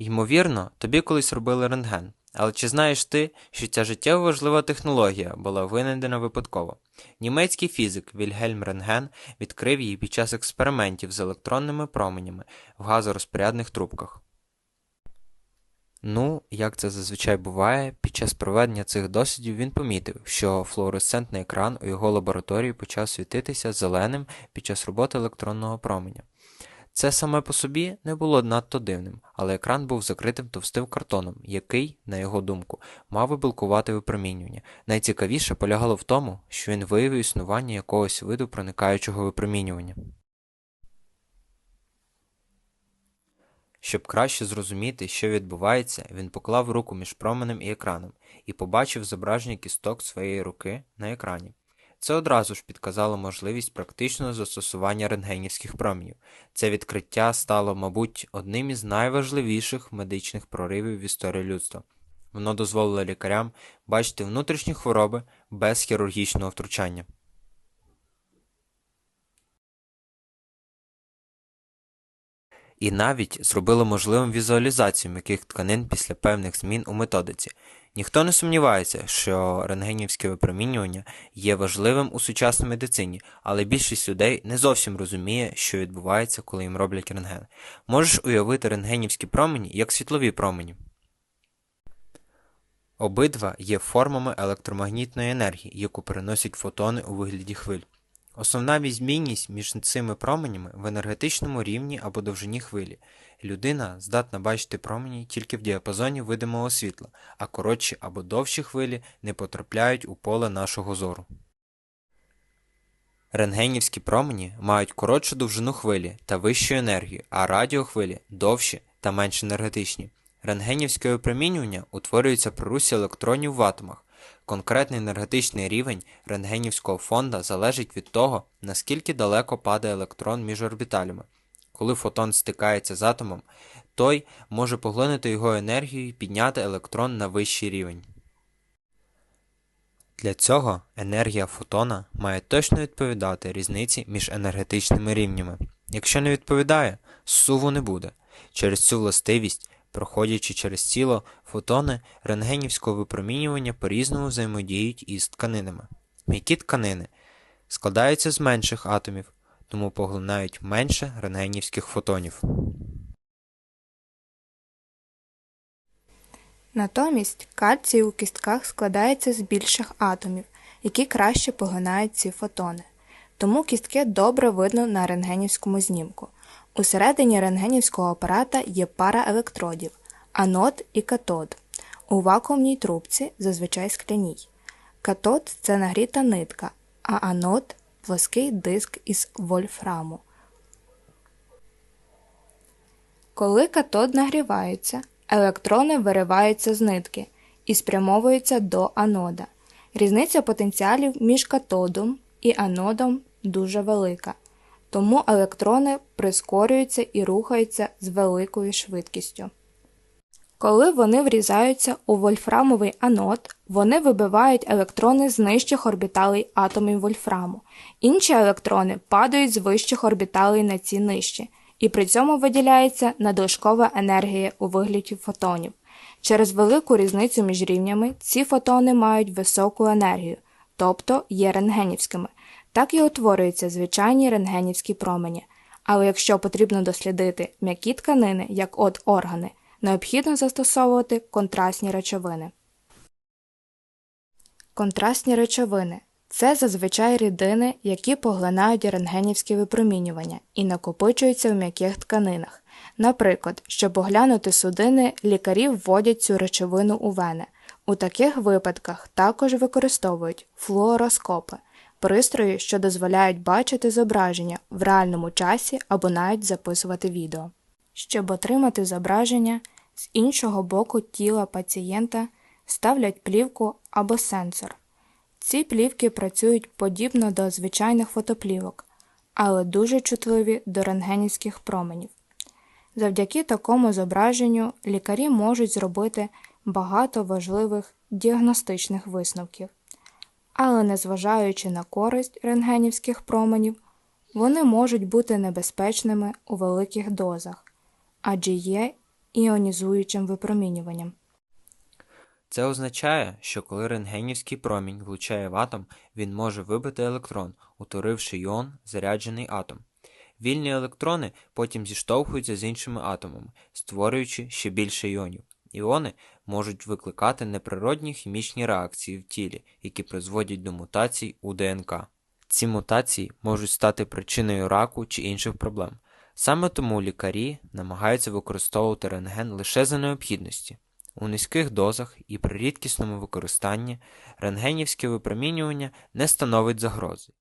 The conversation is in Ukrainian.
Ймовірно, тобі колись робили рентген. Але чи знаєш ти, що ця життєво важлива технологія була винайдена випадково? Німецький фізик Вільгельм Рентген відкрив її під час експериментів з електронними променями в газорозпорядних трубках. Ну, як це зазвичай буває, під час проведення цих дослідів він помітив, що флуоресцентний екран у його лабораторії почав світитися зеленим під час роботи електронного променя. Це саме по собі не було надто дивним, але екран був закритим товстим картоном, який, на його думку, мав вибілкувати випромінювання. Найцікавіше полягало в тому, що він виявив існування якогось виду проникаючого випромінювання. Щоб краще зрозуміти, що відбувається, він поклав руку між променем і екраном і побачив зображення кісток своєї руки на екрані. Це одразу ж підказало можливість практичного застосування рентгенівських променів. Це відкриття стало, мабуть, одним із найважливіших медичних проривів в історії людства. Воно дозволило лікарям бачити внутрішні хвороби без хірургічного втручання. І навіть зробило можливим візуалізацію м'яких тканин після певних змін у методиці. Ніхто не сумнівається, що рентгенівське випромінювання є важливим у сучасній медицині, але більшість людей не зовсім розуміє, що відбувається, коли їм роблять рентген. Можеш уявити рентгенівські промені як світлові промені. Обидва є формами електромагнітної енергії, яку переносять фотони у вигляді хвиль. Основна відмінність між цими променями в енергетичному рівні або довжині хвилі. Людина здатна бачити промені тільки в діапазоні видимого світла, а коротші або довші хвилі не потрапляють у поле нашого зору. Рентгенівські промені мають коротшу довжину хвилі та вищу енергію, а радіохвилі довші та менш енергетичні. Рентгенівське випромінювання утворюється при русі електронів в атомах. Конкретний енергетичний рівень рентгенівського фонда залежить від того, наскільки далеко падає електрон між орбіталями. Коли фотон стикається з атомом, той може поглинути його енергію і підняти електрон на вищий рівень. Для цього енергія фотона має точно відповідати різниці між енергетичними рівнями. Якщо не відповідає, суву не буде. Через цю властивість Проходячи через тіло, фотони рентгенівського випромінювання по-різному взаємодіють із тканинами. М'які тканини складаються з менших атомів, тому поглинають менше рентгенівських фотонів. Натомість кальцій у кістках складається з більших атомів, які краще поглинають ці фотони. Тому кістки добре видно на рентгенівському знімку. Усередині рентгенівського апарата є пара електродів анод і катод. У вакуумній трубці зазвичай скляній. Катод це нагріта нитка, а анод плоский диск із вольфраму. Коли катод нагрівається, електрони вириваються з нитки і спрямовуються до анода. Різниця потенціалів між катодом і анодом дуже велика тому електрони прискорюються і рухаються з великою швидкістю. Коли вони врізаються у вольфрамовий анод, вони вибивають електрони з нижчих орбіталей атомів вольфраму. Інші електрони падають з вищих орбіталей на ці нижчі, і при цьому виділяється надлишкова енергія у вигляді фотонів. Через велику різницю між рівнями ці фотони мають високу енергію, тобто є рентгенівськими, так і утворюються звичайні рентгенівські промені. Але якщо потрібно дослідити м'які тканини, як от органи, необхідно застосовувати контрастні речовини. Контрастні речовини це зазвичай рідини, які поглинають рентгенівське випромінювання і накопичуються в м'яких тканинах. Наприклад, щоб оглянути судини, лікарі вводять цю речовину у вени. У таких випадках також використовують флуороскопи пристрої, що дозволяють бачити зображення в реальному часі або навіть записувати відео. Щоб отримати зображення, з іншого боку тіла пацієнта ставлять плівку або сенсор. Ці плівки працюють подібно до звичайних фотоплівок, але дуже чутливі до рентгенівських променів. Завдяки такому зображенню лікарі можуть зробити багато важливих діагностичних висновків але незважаючи на користь рентгенівських променів, вони можуть бути небезпечними у великих дозах, адже є іонізуючим випромінюванням. Це означає, що коли рентгенівський промінь влучає в атом, він може вибити електрон, утворивши іон заряджений атом. Вільні електрони потім зіштовхуються з іншими атомами, створюючи ще більше іонів. Іони можуть викликати неприродні хімічні реакції в тілі, які призводять до мутацій у ДНК. Ці мутації можуть стати причиною раку чи інших проблем. Саме тому лікарі намагаються використовувати рентген лише за необхідності. У низьких дозах і при рідкісному використанні рентгенівське випромінювання не становить загрози